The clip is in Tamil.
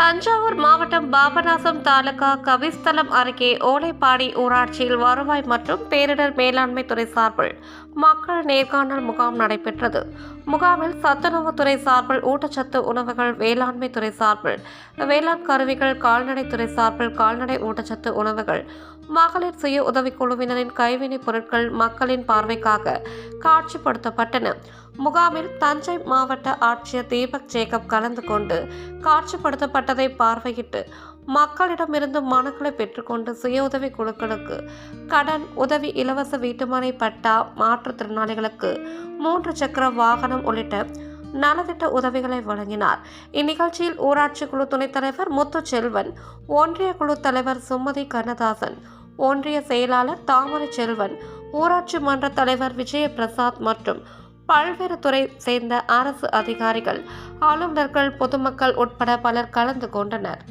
தஞ்சாவூர் மாவட்டம் பாபநாசம் தாலுகா கவிஸ்தலம் அருகே ஓலைப்பாடி ஊராட்சியில் வருவாய் மற்றும் பேரிடர் மேலாண்மை துறை சார்பில் மக்கள் நேர்காணல் முகாம் நடைபெற்றது. முகாமில் சத்துணவுத்துறை சார்பில் ஊட்டச்சத்து உணவுகள் வேளாண்மை துறை சார்பில் வேளாண் கருவிகள் கால்நடைத்துறை சார்பில் கால்நடை ஊட்டச்சத்து உணவுகள் மகளிர் சுய உதவிக்குழுவினரின் கைவினைப் பொருட்கள் மக்களின் பார்வைக்காக காட்சிப்படுத்தப்பட்டன. முகாமில் தஞ்சை மாவட்ட ஆட்சியர் தீபக் ஜேக்கப் கலந்து கொண்டு காட்சிப்படுத்தப்பட்டதை பார்வையிட்டு மக்களிடமிருந்து மனுக்களை பெற்றுக்கொண்டு சுய உதவி குழுக்களுக்கு கடன் உதவி இலவச வீட்டுமனை பட்டா மாற்றுத்திறனாளிகளுக்கு மூன்று சக்கர வாகனம் உள்ளிட்ட நலத்திட்ட உதவிகளை வழங்கினார். இந்நிகழ்ச்சியில் ஊராட்சி குழு துணைத் தலைவர் முத்து செல்வன் ஒன்றிய குழு தலைவர் சுமதி கண்ணதாசன் ஒன்றிய செயலாளர் தாமரை செல்வன் ஊராட்சி மன்ற தலைவர் விஜயபிரசாத் மற்றும் பல்வேறு துறை சேர்ந்த அரசு அதிகாரிகள் ஆளுநர்கள் பொதுமக்கள் உட்பட பலர் கலந்து கொண்டனர்.